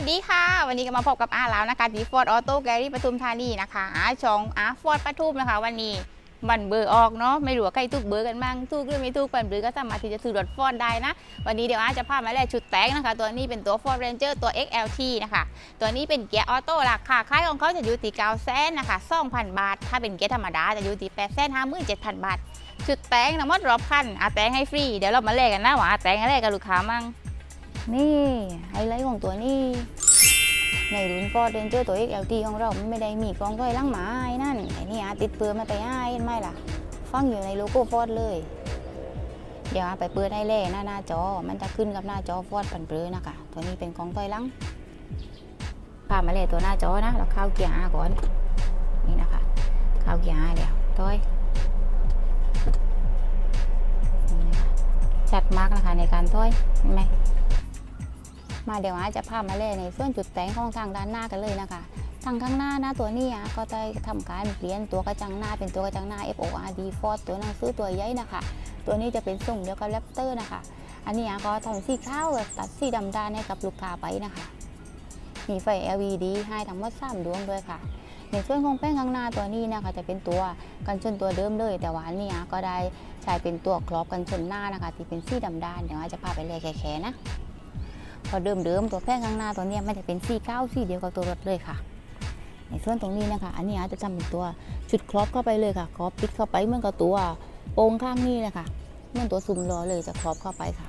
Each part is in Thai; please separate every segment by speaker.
Speaker 1: วัสดีค่ะ วันนี้ก็มาพบกับอาแล้วนะคะที่ฟอร์ดออโต้แกรี่ปทุมธานีนะคะอาชองอาฟอร์ดปทุมนะคะ วันนี้มันเบอร์ออกเนาะไม่รู้ว่าใครถูกเบอร์กันบ้างถูกหรือไม่ถูกปันเบอร์ก็สามารถที่จะซื้อรถฟอร์ดได้นะ วันนี้เดี๋ยวอาจะพามาแลกชุดแต่งนะคะ ตัวนี้เป็นตัว Ford Ranger ตัว XLT นะคะ ตัวนี้เป็นเกียร์ออโต้ราคาขายของเขาจะอยู่ที่9แสนนะคะ2,000บาท ถ้าเป็นเกียร์ธรรมดาจะอยู่ที่8แสน57,000บาทชุดแต่งนะมดรอบคันอาแต่งให้ฟรีเดี๋ยวเรามาแลกกันนะว่าอาแตงอะไรกับลูกค้ามั่ง นี่ไฮไลท์ของตัวนี้ในรุ่น Ford Ranger ตัว XLT ของเราไม่ได้มีกล้องก้อยหลังหมาไอ้นั่นไอ้นี่อาติดเปลือมาไปอ้ายไหมล่ะ ฟังอยู่ในโลโก้ Ford เลย เดี๋ยวอาไปเปิดให้เล่หน้าหน้าจอ มันจะขึ้นกับหน้าจอ Ford ปันเปลือนะคะตัวนี้เป็นกล้องก้อยหลังพามาเลยตัวหน้าจอนะเราเข้าเกียร์ R ก่อนนี่นะคะเข้าเกียร์ R เดี๋ยวต้อยชัดมากนะคะในการต้อยเห็นไหม มาเดี๋ยวอาจะพามาเล่นในส่วนจุดแต่งของทางด้านหน้ากันเลยนะคะทางข้างหน้านะตัวนี้อะก็ได้ทำการเปลี่ยนตัวกระจังหน้าเป็นตัวกระจังหน้า FORD Ford ตัวหนังสือตัวใหญ่นะคะ ตัวนี้จะเป็นส่งเดียวกับแรปเตอร์นะคะ อันนี้อะก็ทำสีขาวกัตัดสีดำด้านให้กับลูกค้าไปนะคะ มีไฟ LED ให้ทั้งหมด3ดวงด้วยค่ะในส่วนของแป้งข้างหน้าตัวนี้นะคะจะเป็นตัวกันชนตัวเดิมเลย แต่ว่านี่อะก็ได้ใช้เป็นตัวครอบกันชนหน้านะคะ ที่เป็นสีดำด้านเดี๋ยวอาจจะพาไปเลยแค่ๆนะ พอเดิมๆตัวแป้งข้างหน้าตัวเนี้ยมันจะเป็นสีเก้าสีเดียวกับตัวรถเลยค่ะ ในส่วนตรงนี้นะคะ อันนี้อาจจะทำเป็นตัวชุดครอบเข้าไปเลยค่ะครอบปิดเข้าไปเหมือนกับตัวโปงข้างนี้เลยค่ะเหมือนตัวซุมล้อเลยจะครอบเข้าไปค่ะ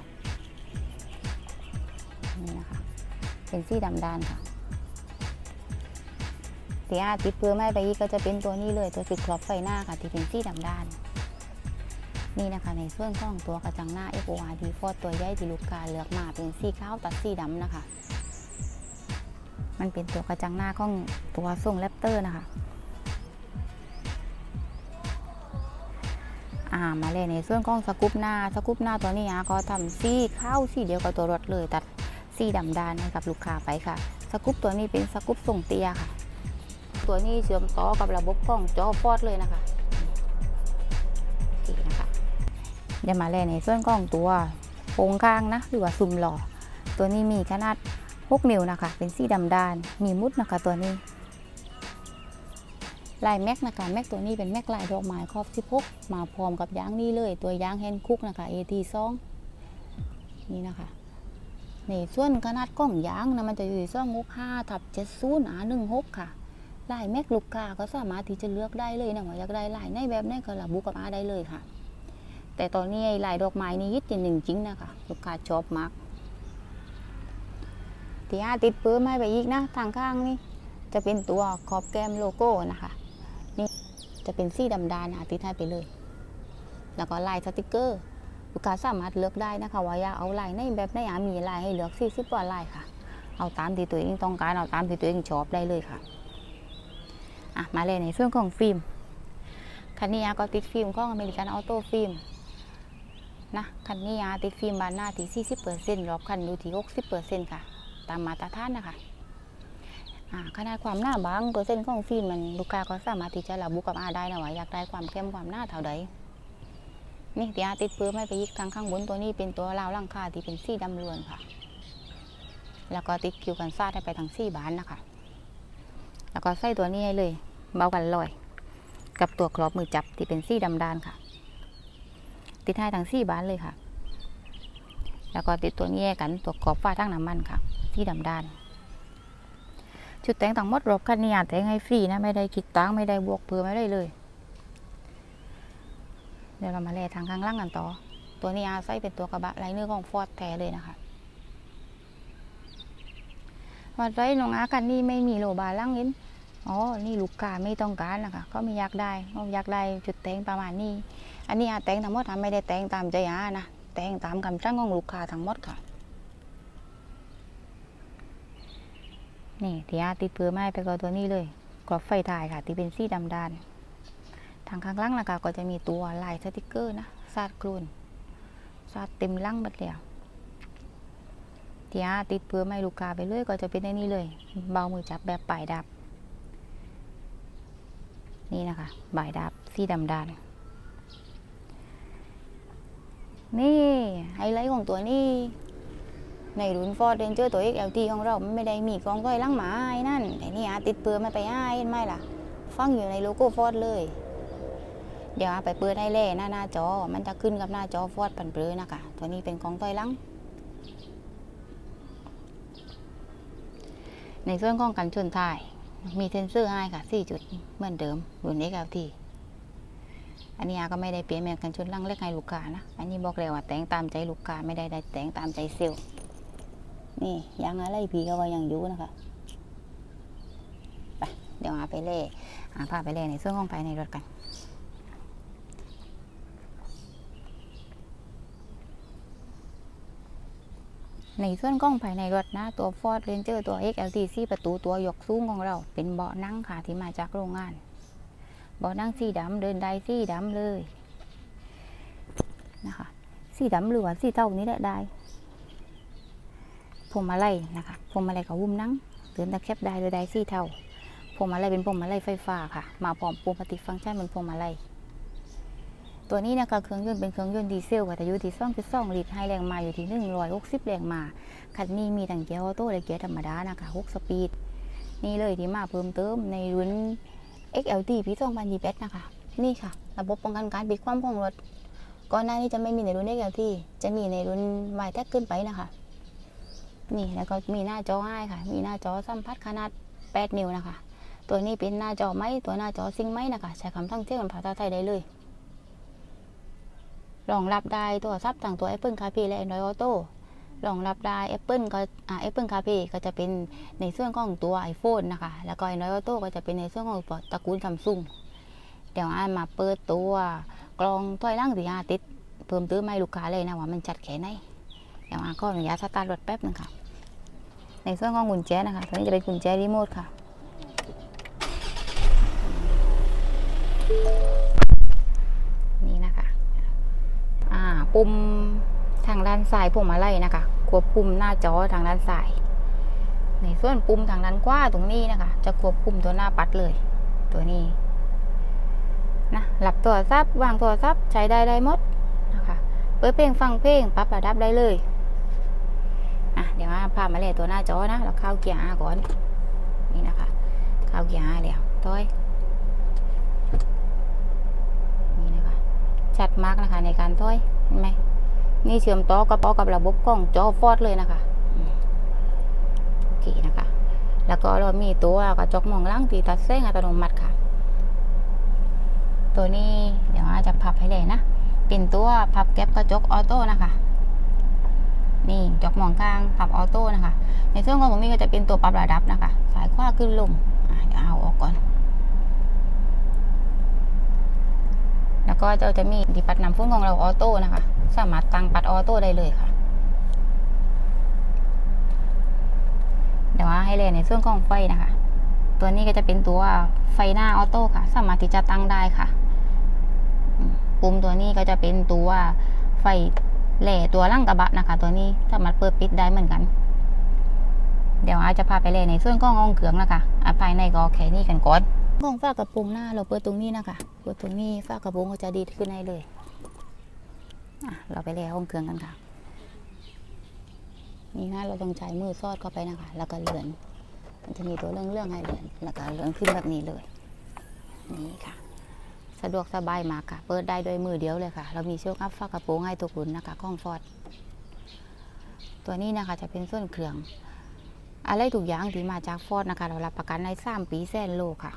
Speaker 1: นี่นะคะเป็นสีดำด้านค่ะที่อาติดเปลือไม้ไปอีกก็จะเป็นตัวนี้เลยตัวชุดครอบไฟหน้าค่ะที่เป็นสีดำด้านนี่ นี่นะคะในส่วนของตัวกระจังหน้า FORD f o r ตัวใหญ่ที่ลูกค้าเลือกมาเป็นสีขาวตัดสีดำนะคะ มันเป็นตัวกระจังหน้าของตัวทรงแรปเตอร์นะคะอ่ามาเลยในส่วนของสกูปหน้าสกูปหน้าตัวนี้อะก็ทำสีขาวสีเดียวกับตัวรถเลย ตัดสีดำดานให้กับลูกค้าไปค่ะ สกูปตัวนี้เป็นสกูปทรงเตียค่ะ ตัวนี้เชื่อมต่อกับระบบของจอฟอดเลยนะคะ เดี๋ยวมาเลยในส่วนของตัวโครงข้างนะหรือว่าซุมหล่อตัวนี้มีขนาด6นิ้วนะคะ เป็นสีดำด้าน มีมุดนะคะตัวนี้ ลายแม็กนะคะ แม็กตัวนี้เป็นแม็กลายดอกไม้ครอบ16มาพร้อมกับยางนี่เลย ตัวยางแฮนด์คุกนะคะ AT2 นี่นะคะในส่วนขนาดกล้องยางนะมันจะอยู่ที่265ทับ70 R16 ค่ะลายแม็กลูกค้าก็สามารถที่จะเลือกได้เลยนะว่าอยากได้ลายในแบบไหนก็ระบุกับอาได้เลยค่ะ แต่ตอนนี้ไอ้ลายดอกไม้นี่ยึดจริงจริงนะคะลูกค้าชอบมากที่อาติดปื้มให้ไปอีกนะทางข้างนี่จะเป็นตัวขอบแก้มโลโก้นะคะ นี่จะเป็นสีดำดานอาติดให้ไปเลย แล้วก็ลายสติกเกอร์ลูกค้าสามารถเลือกได้นะคะ ว่าอยากเอาลายในแบบไหนอะมีลายให้เลือก40กว่าลายค่ะ เอาตามที่ตัวเองต้องการเอาตามที่ตัวเองชอบได้เลยค่ะอะมาเลยในส่วนของฟิล์มคันนี้อาก็ติดฟิล์มของอเมริกันออโต้ฟิล์ม นะคันนี้อาติดฟิล์มบานหน้าที่40%รอบคันอยู่ที่60%ค่ะ ตามมาตรฐานนะคะขนาดความหน้าบางเปอร์เซ็นต์ของฟิล์มมันลูกค้าก็สามารถที่จะระบุกับอาได้นะว่าอยากได้ความเข้มความหน้าเท่าใดนี่ที่อาติดเปื้มให้ไปยิกทางข้างบนตัวนี้เป็นตัวราวหลังคาที่เป็นสีดำล้วนค่ะ แล้วก็ติดคิวกันซาดให้ไปทางสี่บานนะคะ แล้วก็ใส่ตัวนี้ให้เลย เบากันลอย กับตัวครอบมือจับที่เป็นสีดำดานค่ะ ติดให้ทั้งสี่บานเลยค่ะ แล้วก็ติดตัวนี้กันตัวขอบฟ้าทั้งน้ำมันค่ะสีดำด้าน ชุดแต่งทั้งหมดรบคันนี้แต่งให้ฟรีนะไม่ได้คิดตังค์ไม่ได้บวกเพิ่มไม่ได้เลย เดี๋ยวเรามาแล่ทางข้างล่างกันต่อ ตัวนี้อาใส่เป็นตัวกระบะไลเนอร์ของฟอร์ดแท้เลยนะคะวัดไว้น้องอากันนี่ไม่มีโลบาร์ล่างเห็น อ๋อ นี่ลูกค้าไม่ต้องการนะคะก็ไม่อยากได้ก็อยากได้จุดแต่งประมาณนี้ อันนี้อาแต่งทั้งหมดทำไม่ได้แต่งตามใจอานะ แต่งตามคำสั่งของลูกค้าทั้งหมดค่ะ นี่ที่อาติดเปลือไม้ไปก็ตัวนี้เลยกรอบไฟถ่ายค่ะที่เป็นสีดำดานทางข้างล่างนะคะก็จะมีตัวลายสติกเกอร์นะซาดกลูนซาดเต็มล่างบัดแล้วที่อาติดเปลือไม้ลูกค้าไปเลยก็จะเป็นในนี้เลย เบามือจับแบบปลายดับ นี่นะคะบ่ายดับสีดำดาน นี่ไฮไลท์ของตัวนี้ ในรุ่นฟอร์ดเรนเจอร์ตัว XLT ของเราไม่ได้มีกล้องต้อยหลังหมาไอ้นั่นแต่นี่อาติดเปลือกมันไปอ้ายไหมล่ะ ฟังอยู่ในโลโก้ฟอร์ดเลย เดี๋ยวอาไปเปิดให้เล่หน้าหน้าจอ มันจะขึ้นกับหน้าจอฟอร์ดปันเปลือนะคะตัวนี้เป็นกล้องต้อยลังในส่วนของกันชนท้าย มีเซนเซอร์ให้ค่ะสี่จุดเหมือนเดิมรุ่น XLT อันนี้อาก็ไม่ได้เปลี่ยนแมนกันชนร่างเล็กให้ลูกค้านะ อันนี้บอกเลยว่าแต่งตามใจลูกค้าไม่ได้ได้แต่งตามใจเซลล์นี่ยังอะไรพีก็ว่ายังยุ่นะคะไปเดี๋ยวอาไปเล่อาพาไปเล่ในส่วนของไปในรถกัน ในส่วนกล้องภายในรถนะตัว Ford Ranger ตัว XLT 4ประตูตัวยกสูงของเรา เป็นเบาะนั่งค่ะที่มาจากโรงงาน เบาะนั่งสีดำเดินได้สีดำเลยนะคะสีดำหรือว่าสีเท่านี้แหละได้พวงมาลัยนะคะพวงมาลัยกับวุ้มนั่งเดินตะแคบได้เลยได้สีเท่าพวงมาลัยเป็นพวงมาลัยไฟฟ้าค่ะ มาพร้อมปุ่มปฏิฟังก์ชันบนพวงมาลัย ตัวนี้นะคะเครื่องยนต์เป็นเครื่องยนต์ดีเซลค่ะแต่อยู่ที่2.2ลิตรให้แรงมาอยู่ที่160แรงมาคันนี้มีทั้งเกียร์ออโต้และเกียร์ธรรมดานะคะ6สปีด นี่เลยที่มาเพิ่มเติมในรุ่น XLT ปี2021นะคะ นี่ค่ะ ระบบป้องกันการพลิกคว่ำของรถก่อนหน้านี้จะไม่มีในรุ่น XLT จะมีในรุ่น y t e c ขึ้นไปนะคะ นี่แล้วก็มีหน้าจอให้ค่ะ มีหน้าจอสัมผัสขนาด 8 นิ้วนะคะ ตัวนี้เป็นหน้าจอไม้ตัวหน้าจอซิงไม้นะคะ ใช้คำทั้งเที่ยวเป็นภาษาไทยได้เลย รองรับได้ตัวซับต่างตัว Apple CarPlay และ Android Auto รองรับได้ Apple ก็อ่า Apple CarPlay ก็จะเป็นในส่วนของตัว iPhone นะคะ แล้วก็ Android Auto ก็จะเป็นในส่วนของตระกูล Samsung เดี๋ยวอ่านมาเปิดตัวกลองถ้อยล่างสีอาติดเพิ่มเติมให้ลูกค้าเลยนะว่ามันจัดแค่ไหนเดี๋ยวอ่านก็อนุญาตสตาร์ทรถแป๊บนึงค่ะ ในส่วนของกุญแจนะคะตัวนี้จะเป็นกุญแจรีโมทค่ะ นี่นะคะ อ่า ปุ่มทางด้านซ้ายพวงมาลัยนะคะ ควบคุมหน้าจอทางด้านซ้าย ในส่วนปุ่มทางด้านขวาตรงนี้นะคะ จะควบคุมตัวหน้าปัดเลย ตัวนี้นะหลับตัวซับวางตัวซับใช้ได้ได้หมดนะคะ เปิดเพลงฟังเพลงปรับระดับได้เลยอะเดี๋ยวมาพามาเลยตัวหน้าจอนะ เราเข้าเกียร์ R ก่อน นี่นะคะ เข้าเกียร์ R แล้วต้อย นี่นะคะ ชัดมากนะคะ ในการต้อยเห็นไหมนี่เชื่อมต่อกับต่อกับระบบกล้องจอฟอดเลยนะคะโอเคนะคะ แล้วก็เรามีตัวกระจกมองหล่างตีตัดแสงอัตโนมัติค่ะ ตัวนี้เดี๋ยวอาจจะพับให้เลยนะเป็นตัวพับแก๊ปกระจกออโต้นะคะนี่จกมองกลางปรับออโต้นะคะ ในส่วนของตรงนี้ก็จะเป็นตัวปรับระดับนะคะ สายขวาขึ้นลงเดี๋ยวเอาออกก่อน ก็จะจะมีที่ปัดน้ำฟุ้งของเราออโต้นะคะ สามารถตั้งปัดออโต้ได้เลยค่ะ เดี๋ยวว่าให้เลยในส่วนของไฟนะคะ ตัวนี้ก็จะเป็นตัวไฟหน้าออโต้ค่ะ สามารถที่จะตั้งได้ค่ะ ปุ่มตัวนี้ก็จะเป็นตัวไฟแหล่ตัวล่างกระบะนะคะ ตัวนี้สามารถเปิดปิดได้เหมือนกัน เดี๋ยวอาจจะพาไปเลยในส่วนของห้องเครื่องนะคะอะภายในก็แค่นี้กันก่อน ห้องฝากระโปรงหน้าเราเปิดตรงนี้นะคะเปิดตรงนี้ฝากระโปรงก็จะดีขึ้นให้เลยเราไปเลยห้องเครื่องกันค่ะนี่นะเราต้องใช้มือซอดเข้าไปนะคะ แล้วก็เลื่อนมันจะมีตัวเรื่องเรื่องให้เลื่อนแล้วก็เลื่อนขึ้นแบบนี้เลย นี่ค่ะ สะดวกสบายมากค่ะ เปิดได้ด้วยมือเดียวเลยค่ะ เรามีเชือกอัพฝากระโปรงให้ตัวคุณนะคะข้องฟอด ตัวนี้นะคะจะเป็นส่วนเครื่อง อะไรทุกอย่างที่มาจากฟอดนะคะ เรารับประกันใน3ปีแสนโลค่ะ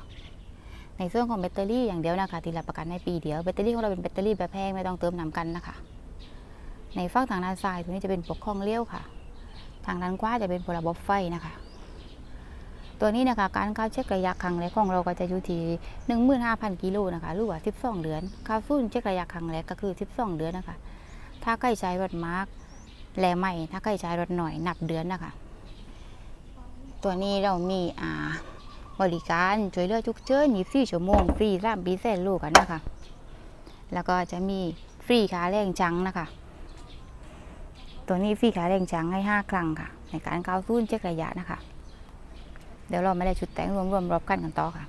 Speaker 1: ในส่วนของแบตเตอรี่อย่างเดียวนะคะที่รับประกันในปีเดียวแบตเตอรี่ของเราเป็นแบตเตอรี่แบบแพงไม่ต้องเติมน้ำกันนะคะ ในฝั่งทางด้านซ้ายตัวนี้จะเป็นปกครองเลี้ยวค่ะ ทางด้านขวาจะเป็นระบบไฟนะคะ ตัวนี้นะคะการเข้าเช็คระยะครั้งแรกของเราก็จะอยู่ที่15,000กิโลนะคะหรือว่า12เดือนเข้าสู้เช็คระยะครั้งแรกก็คือ12เดือนนะคะ ถ้าใกล้ใช้รถมาร์กแลใหม่ถ้าใกล้ใช้รถหน่อยนับเดือนนะคะ ตัวนี้เรามีอ่า บริการช่วยเหลือฉุกเฉิน24ชั่วโมงฟรีรับบีเซนลูกกันนะคะ แล้วก็จะมีฟรีค่าแรงจังนะคะ ตัวนี้ฟรีขาแรงจังให้ 5 ครั้งค่ะ ในการเข้าสู้เช็คระยะนะคะ เดี๋ยวเราไม่ได้ชุดแต่งรวมๆรอบกันกันต่อค่ะ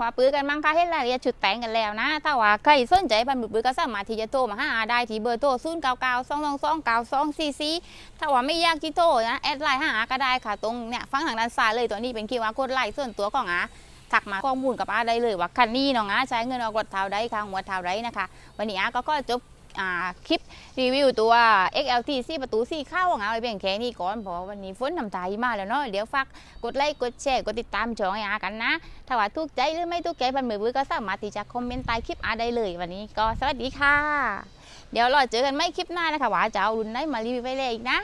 Speaker 1: ว่าปื้อกันมั้งคะเห็นรายละเอียดชุดแต่งกันแล้วนะ ถ้าว่าใครสนใจบันบุปื้อก็สามารถที่จะโทรมาหาได้ที่เบอร์โทร0 9 9 2 2 2 9 2 4 4ถ้าว่าไม่ยากที่โทรนะแอดไลน์หาอาก็ได้ค่ะ ตรงเนี่ยฟังทางด้านซ้ายเลยตัวนี้เป็นคิวอาร์โค้ดไลน์ส่วนตัวของอาถักมาข้อมูลกับอาได้เลยว่าคันนี้น้องอาใช้เงินออกรถเท้าได้ค่ะหัวเท้าได้นะคะ วันนี้อาก็ก็จบ อ่าคลิปรีวิวตัว XLT 4ประตู4เข้าของเอาไปเพียงแค่นี้ก่อนเพราะวันนี้ฝนทำตายมาแล้วเนาะเดี๋ยวฝากกดไลค์กดแชร์กดติดตามช่องไอ้อากันนะ ถ้าว่าทุกใจหรือไม่ทุกใจบันมือบือก็สามารถที่จะคอมเมนต์ใต้คลิปอาได้เลยวันนี้ก็สวัสดีค่ะ เดี๋ยวรอเจอกันไม่คลิปหน้านะคะว่าจะเอารุ่นไหนมารีวิวไปเลยอีกนะ